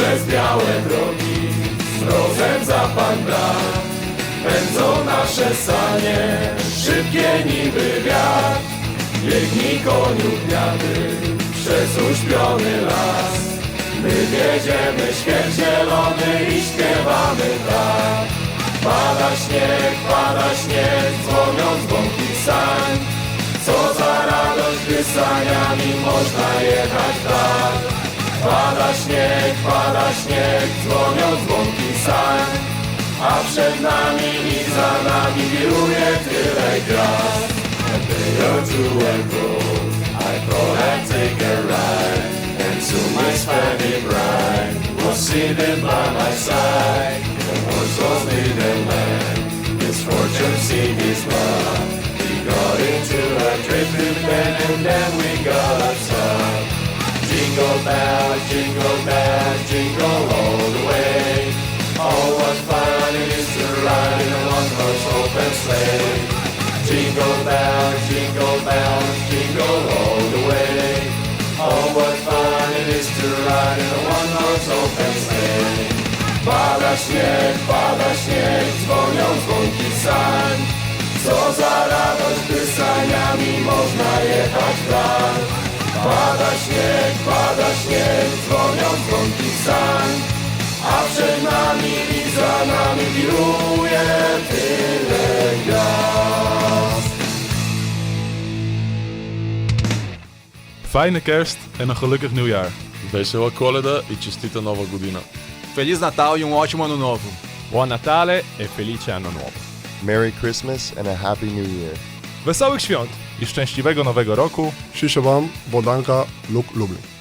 białe drogi, mrozem zapadł brak. Pędzą nasze sanie, szybkie niby wiatr. Biegnij koniu gniady, przez uśpiony las. My wiedziemy świat zielony i śpiewamy tak. Pada śnieg, pada śnieg, dzwonią dzwonki sań. Co za radość, gdy saniami można jechać tak. Pada śnieg, pada śnieg, dzwonią dzwonki. A przed nami i za nami wiruje tyle gwiazd. A day or two ago, I thought I'd take a ride. And soon Miss Fanny Bride was sitting by my side. The horse was land, his fortune seemed his love. We got into a bend and then we got. Jingle bells, jingle bells, jingle all the way. Oh, what fun it is to ride in a one-horse open sleigh. Jingle bells, jingle bells, jingle all the way. Oh, what fun it is to ride in a one-horse open sleigh. Pada śnieg, pada śnieg, dzwonią dzwonki sań. Co za radość, gdy saniami można jechać tak. Pada śnieg, pada śnieg, dzwonią dzwonki sań. A przed nami i za nami wiruje tyle gwiazd. Fijne kerst en een gelukkig nieuwjaar. Vesela Koleda i čestita Nova godina. Feliz Natal e um ótimo ano novo. Buon Natale e felice anno nuovo. Merry Christmas and a Happy New Year. Wesołych świąt i szczęśliwego nowego roku. Shisha Bam, Bodanka, Luk Lublin.